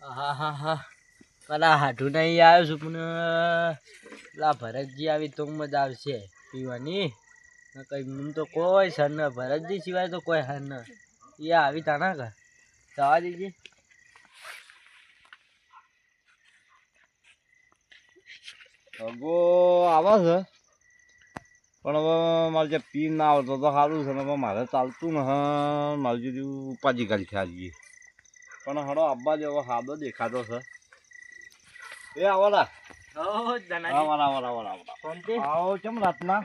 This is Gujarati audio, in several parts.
હા હા હા પેલા હાઠું નહીં આવ્યો છું, પણ પેલા ભરતજી આવી તો મજા આવશે પીવાની. કઈ હું તો કોઈ સર ન, ભરતજી સિવાય તો કોઈ હર ન. એ આવી તાના કા જવા દીજે. અગો, આવે છે. પણ હવે મારે જે પી ના આવતો તો સારું છે, ને મારે ચાલતું ને હા. મારી જેવી ઉપાજી કાઢી આજે પણ હડો આબા જેવો સાદો દેખાતો છે. એ આવો કેમ રાતના?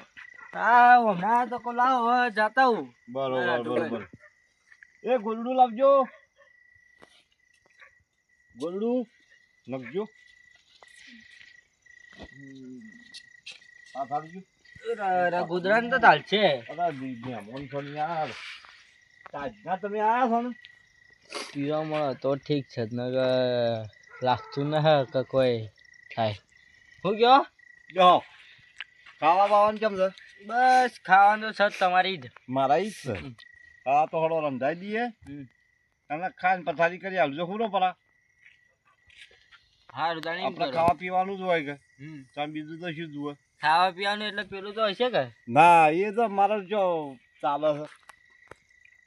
હમણાં તો કો લાવો જાતા હું. બરોબર બરોબર. એ ગોલડું લાવજો. ગોલડું નાખજો હા સારું ગુજરાત તો ચાલશે યાર. તાજના તમે આયા છો ને? પીવા મળે તો ઠીક છે નગર લાગતું ન કે કોઈ થાય. શું કહો જો ખાવા બાવાનું કેમ છે? બસ ખાવાનું છે તમારી જ. મારા જ છે. હા તો હળો રંધાઈ દઈએ. અને ખાઈને પથારી કરી આવજો ખુરો પરા. આપણે ખાવા પીવાનું જ હોય કે. તમે બીજું તો શું જુએ ખાવા પીવાનું એટલે પેલું તો હશે કે? ના એ તો મારે જો ચાલે છે.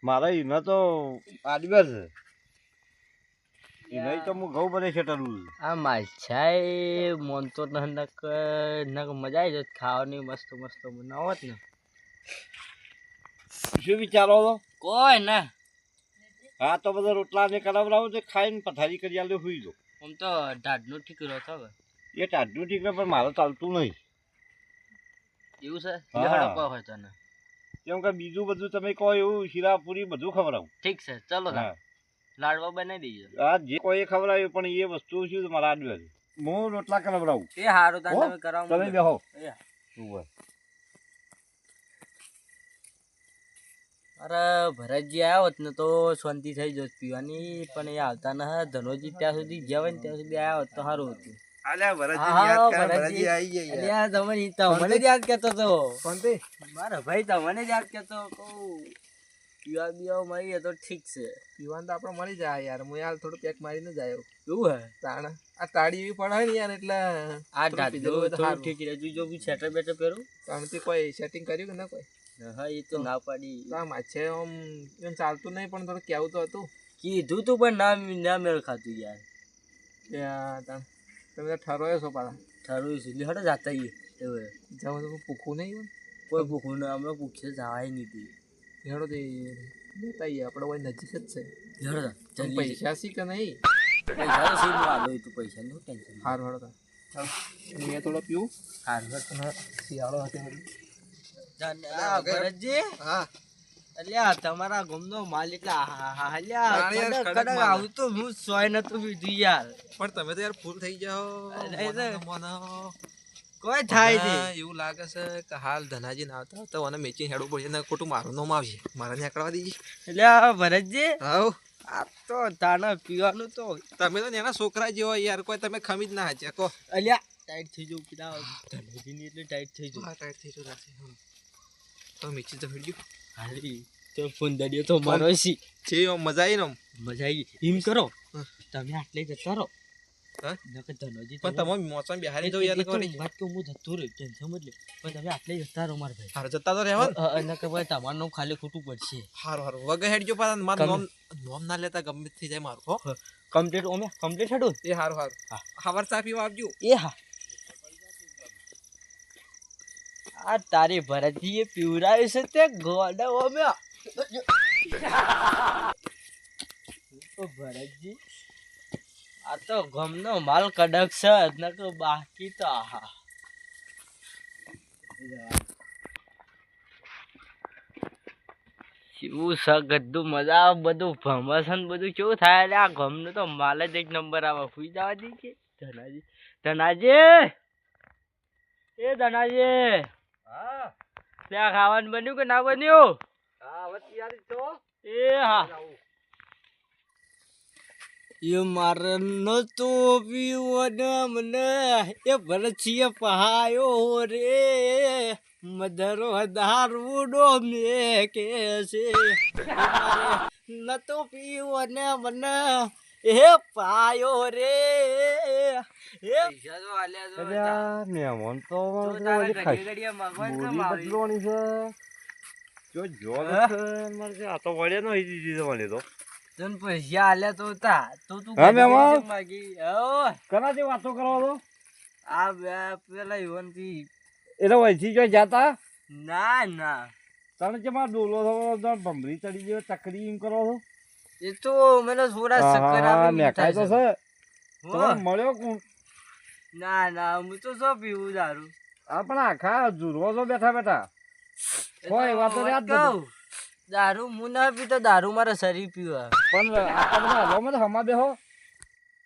મારે ઈને તો આડવે છે ઈને તો હું ઘઉં બધે છેટલું આ માછાઈ મન તો નક નક મજા આવી જત ખાવાની મસ્ત મસ્ત બનાવત ને. શું વિચારો છો? કોઈ ના. હા તો બધા રોટલા ને કરાવડાવો તો ખાઈને પથારી કરી આલે હુઈ દો આમ તો ઢાઢનો ઠીકરો છો એ ટાઢું ઠીક છે, પણ મારે ચાલતું નહીં. એવું છે. હોય તને કેમ કે બીજું બધું તમે કહો એવું શીરા બધું ખવડાવું. ઠીક છે ચલો હા. લાડવા બનાવી દઈએ હા જે કોઈ ખવડાવ્યું પણ એ વસ્તુ શું મારા આડવે છે. હું રોટલા ખવડાવું. એ સારું તમે કરાવો તમે બેહો. એ. અરે ભરતજી આવ્યો હોત ને તો શાંતિ થઈ જોત પીવાની પણ એ આવતા ન ધનોજી ત્યાં સુધી ગયા હોય ને ત્યાં સુધી આવ્યા હોત તો સારું હતું. ભરતજી. તમે તમને યાદ કરતો તો મારો ભાઈ તમને જ યાદ કરતો કહું. પીવા બીવા મળીએ તો ઠીક છે. પીવાનું તો આપણે મળી જાય યાર. હું યાર થોડું પેક મારીને જ આવ્યો. એવું હે? તાણ આ તાળી એવી પડે ને યાર એટલે આ થોડું ઠીક રહે જો બી સેટર બેટર પહેરું તાણથી કોઈ સેટિંગ કર્યું કે ના કોઈ? હા એ તો ના પાડી. તો આ માછે આમ એમ ચાલતું નહીં પણ થોડું કેવું તો હતું. કીધું તું પણ ના ના મેળ ખાતું યાર. તાણ. તમે ઠરોયો છો પાછા. ઠરવું છે. હટો જાતા આવીએ. એવું. હે. જાવ તો ભૂખું નહીં કોઈ ભૂખું ના હમણાં ભૂખે જવાય નહીં તી. હેડો તે લેતા આવીએ. આપણે કોઈ નજીક જ છે. જલ્દી પૈસા સી કે નહીં? પૈસા સીધું આલો તું પૈસા નું ટેન્શન હાર હેડો મેં થોડો પીવું. હારું શિયાળો હતો. હા. અલ્યા તમારા ગમનો માલ એટલે અલ્યા કડક. આવું તો હું સોય નતું પીધું યાર. પણ તમે તો યાર ફૂલ થઈ જાઓ. કોઈ થાય છે એવું લાગે છે કે હાલ ધનાજી ના આવતા તો મને મેચિંગ હેડવું પડશે ને ખોટું મારું નામ આવશે મારે કરવા દીજી. અલ્યા ભરતજી. હાઉ આ તો તાના પીવાનું તો તમે તો એના છોકરા જેવો યાર કોઈ તમે ખમી જ ના હાચે કો અલ્યા ટાઈટ થઈ જવું પેલા ધનજીની એટલે ટાઈટ થઈ જવું. હા ટાઈટ થઈ જવું. તો મેચિંગ તો હેડ્યું હાલી તો ફોન દડ્યો તો મારો છે છે મજા આવી ને મજા આવી હિમ એમ કરો. તમે આટલે જતા રહો. પણ તમે મોસમ બિહારી એ- યાર વાત કહું હું જતો રહ્યો ટેન્શન મત લે. પણ તમે આટલે જતા રહો મારા ભાઈ. હાર જતા તો રહેવા અ- કે ભાઈ તમારું નામ ખાલી ખોટું પડશે. હારું હારું. વગર હેડજો પાછા મારું નામ નામ ના લેતા ગમે થઈ જાય મારું હો. કમ્પ્લીટ ઓમે કમ્પ્લીટ હડો એ હારું હારું. હા. હવાર ચા પીવા આપજો એ હા. આ તારી ભરતીએ પીવડાવ્યું છે તે ગોડા ઓમે ઓ ભરતજી, આ તો ગમનો માલ કડક છે નકર બાકી તો આહા. શું છે ગદ્દુ? મજા આવે, બધું ભમસન બધું? કેવું થાય? એટલે આ ગમનું તો માલ જ એક નંબર આવે. સુઈ જવા દે કે ધનાજી ધનાજી! એ ધનાજી! હા. ત્યાં ખાવાનું બન્યું કે ના બન્યું? હા હવે તૈયારી તો એ હા. એ મારે નતો પીવો ને મને એ ભરતીએ પહાયો રે. મધરો દારૂડો મે કે છે. નતો પીવો ને મને એ પાયો રે. એ પૈસા આલ્યા મહેમાન તો છે. જો જો? મારે છે, આ તો વળે નો હીધી દીધો મને તો. તને પૈસા આલ્યા તો તા. તો તું હા, મહેમાન? માગી. ઓય, કનાથી વાતો કરવા તો આ બે પેલા યુવનથી. એટલે વૈસી જો જાતા? ના ના. તને કે માં ડોલો થો તો ભમરી ચડી ગયો ચકરી એમ કરો છો? એ તો મને થોડા શક્કર હા, આપી તો છે. તમને મળ્યો કોણ? ના ના હું તો જો પીવું દારૂ? આ પણ આખા જુરવો છો બેઠા બેઠા. કોઈ વાત તો યાદ. કહું. દારૂ હું ના પીતો દારૂ મારે શરીર પીવા પણ આ તમે હલો મત હમા બેહો.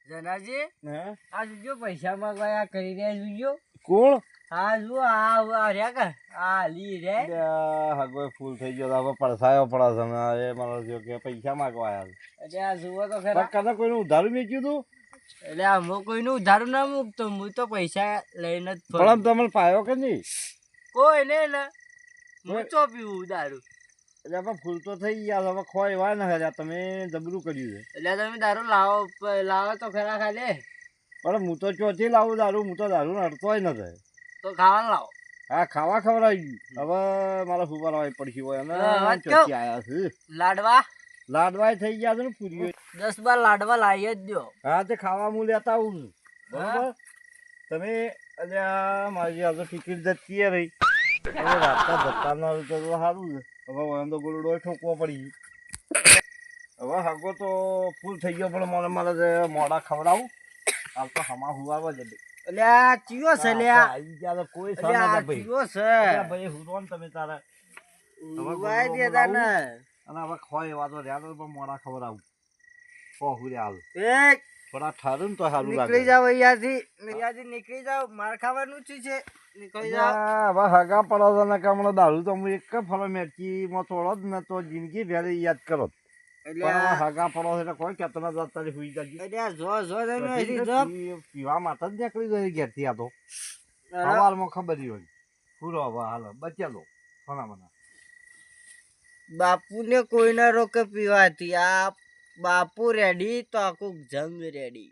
જનાજી હે? આ જો પૈસા માંગવા કરી રહ્યા જોજો કોણ? હા જો આ રહ્યા કા આ લી રે. હગો ફૂલ થઈ ગયો તો હવે પડસાયો પડે એ મારો જો કે પૈસા માંગવા આવ્યા એટલે આ જુઓ તો ખરા. કદાચ કોઈનું ઉધારું વેચ્યું તું? એટલે આ હું કોઈનું ઉધારું ના મૂકતો હું તો પૈસા લઈને જ પણ તમને પાયો કે નહીં? કોઈ ને ને હું તો પીવું દારૂ એટલે આપણે ફૂલ તો થઈ ગયા હવે ખોય એવા ને ખરા તમે જબરું કર્યું છે. એટલે તમે દારૂ લાવો લાવો તો ખરા ખાલી. પણ હું તો ચોથી લાવું દારૂ. હું તો દારૂ નડતોય નથી તો ખાવાનું લાવો. હા ખાવા ખવડાવી. હવે મારા ફુવાર આવી પડશે હોય. અને ચોથી આયા છે લાડવા? લાડવા થઈ ગયા છે ને પૂરીઓ. દસ બાર લાડવા લાવી જ દો હા તે ખાવા હું લેતા આવું છું. બરાબર? તમે અલ્યા મારી આજે ટિકિટ જતી રહી? હવે રાતના જતા ના તો સારું છે. હવે તો ગોળડો ઠોકવો પડી હવે હાગો તો ફૂલ થઈ ગયો પણ મને મારે મોડા ખવડાવું. હાલ તો હમા હુવા જ ચિયો છે લે આવી ગયા તો કોઈ સાના ભાઈ. ચિયો છે. ભાઈ હુરો તમે તારે. ઉવાઈ દેતા ને અને હવે ખોય એવા રહ્યા તો પણ મોડા ખવડાવું કો હુરે હાલ. એક થોડા ઠારું તો સારું નીકળી જાવ અહીંયાથી. અહીંયાથી નીકળી જાવ માર ખાવાનું જ છે? નીકળી જાવ હવે હગા પડો છો ને કે દારૂ તો હું એક ફરો મેચીમાં તોડો જ ને તો જિંદગી ભેરે યાદ કરો હગા પડો એટલે કોઈ કહેતો ના જતા સુઈ જજો. એટલે જો જો તમે જો પીવા માટે જ નીકળી ગયો ઘેરથી આ તો. સવારમાં ખબર હોય. પૂરો હવે હાલ બચેલો ઘણા બધા બાપુને કોઈ ના રોકે પીવાથી. આ બાપુ રેડી તો આખું જંગ રેડી